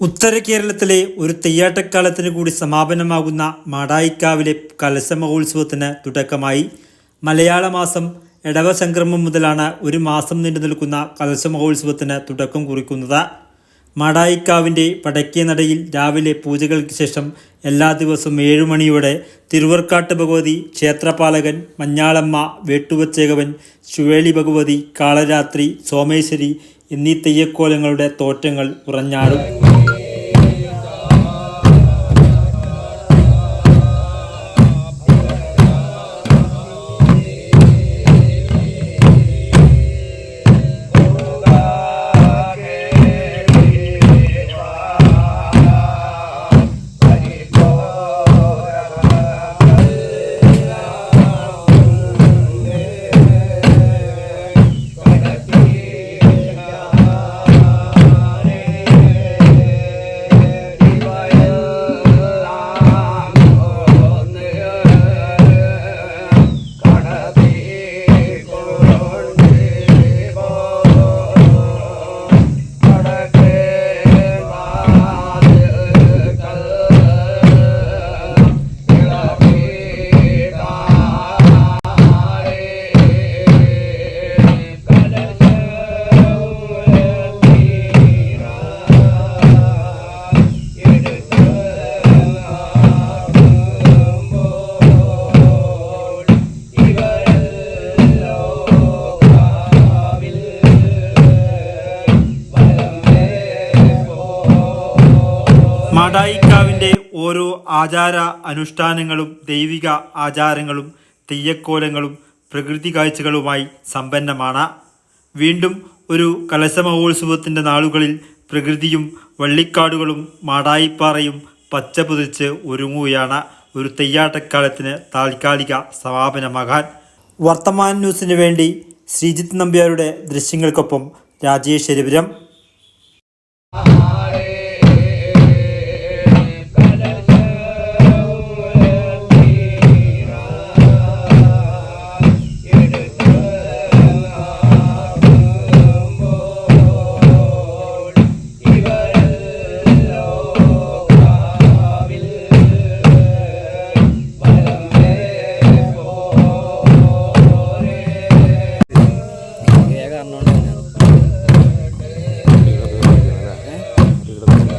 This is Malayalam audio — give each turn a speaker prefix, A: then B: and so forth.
A: ഉത്തര കേരളത്തിലെ ഒരു തെയ്യാട്ടക്കാലത്തിന് കൂടി സമാപനമാകുന്ന മാടായിക്കാവിലെ കലശ മഹോത്സവത്തിന് തുടക്കമായി. മലയാള മാസം ഇടവ സംക്രമം മുതലാണ് ഒരു മാസം നീണ്ടു നിൽക്കുന്ന കലശ മഹോത്സവത്തിന് തുടക്കം കുറിക്കുന്നത്. മാടായിക്കാവിന്റെ വടക്കേ നടയിൽ രാവിലെ പൂജകൾക്ക് ശേഷം എല്ലാ ദിവസവും ഏഴു മണിയോടെ തിരുവർക്കാട്ട് ഭഗവതി ക്ഷേത്രപാലകൻ മഞ്ഞാളമ്മ വേട്ടുവച്ചേകവൻ ശുവേളി ഭഗവതി കാളരാത്രി സോമേശ്വരി എന്നീ തെയ്യക്കോലങ്ങളുടെ തോറ്റങ്ങൾ ഉറഞ്ഞാടും. മാടായിക്കാവിന്റെ ഓരോ ആചാര അനുഷ്ഠാനങ്ങളും ദൈവിക ആചാരങ്ങളും തെയ്യക്കോലങ്ങളും പ്രകൃതി കാഴ്ചകളുമായി സമ്പന്നമാണ്. വീണ്ടും ഒരു കലശ മഹോത്സവത്തിന്റെ നാളുകളിൽ പ്രകൃതിയും വള്ളിക്കാടുകളും മാടായിപ്പാറയും പച്ച പുതിച്ച് ഒരുങ്ങുകയാണ് ഒരു തെയ്യാട്ടക്കാലത്തിന് താൽക്കാലിക സമാപനമാകാൻ. വർത്തമാന ന്യൂസിന് വേണ്ടി ശ്രീജിത്ത് നമ്പ്യാരുടെ ദൃശ്യങ്ങൾക്കൊപ്പം രാജേഷ് എരിപുരം കാരണമാണ്